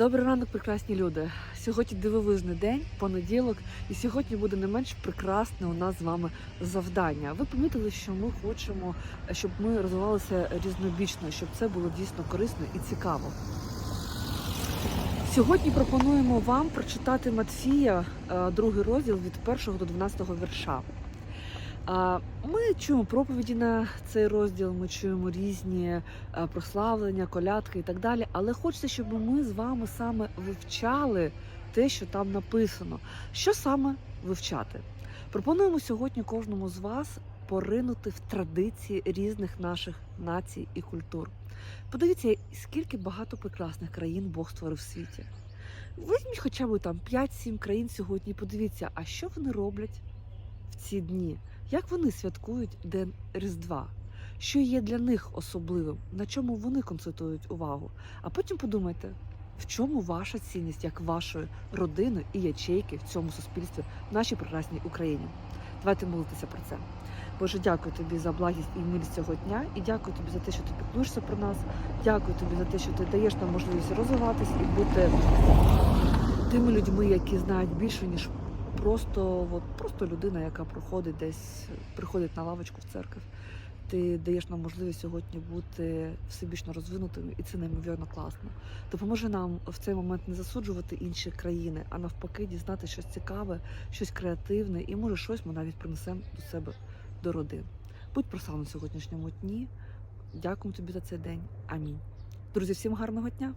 Добрий ранок, прекрасні люди. Сьогодні дивовижний день, понеділок, і сьогодні буде не менш прекрасне у нас з вами завдання. Ви помітили, що ми хочемо, щоб ми розвивалися різнобічно, щоб це було дійсно корисно і цікаво. Сьогодні пропонуємо вам прочитати Матфія, е, другий розділ від 1 до 12 вірша. Ми чуємо проповіді на цей розділ, ми чуємо різні е, прославлення, колядки і так далі. Але хочеться, щоб ми з вами саме вивчали те, що там написано. Що саме вивчати? Пропонуємо сьогодні кожному з вас поринути в традиції різних наших націй і культур. Подивіться, скільки багато прекрасних країн Бог створив в світі. Візьміть хоча б там 5-7 країн сьогодні. Подивіться, а що вони роблять в ці дні? Як вони святкують День Різдва? Що є для них особливим? На чому вони концентрують увагу? А потім подумайте, в чому ваша цінність як вашої родини і ячейки в цьому суспільстві, в нашій прекрасній Україні? Давайте молитися про це. Боже, дякую тобі за благість і милість цього дня, і дякую тобі за те, що ти піклуєшся про нас. Дякую тобі за те, що ти даєш нам можливість розвиватись і бути тими людьми, які знають більше ніж просто, от, просто людина, яка проходить десь, приходить на лавочку в церкву. Ти даєш нам можливість сьогодні бути всебічно розвинутими, і це неймовірно класно. Допоможи нам в цей момент не засуджувати інші країни, а навпаки, дізнати щось цікаве, щось креативне, і може щось ми навіть принесемо до себе до родин. Будь прославлен сьогоднішньому дні. Дякую тобі за цей день. Амінь. Друзі, всім гарного дня!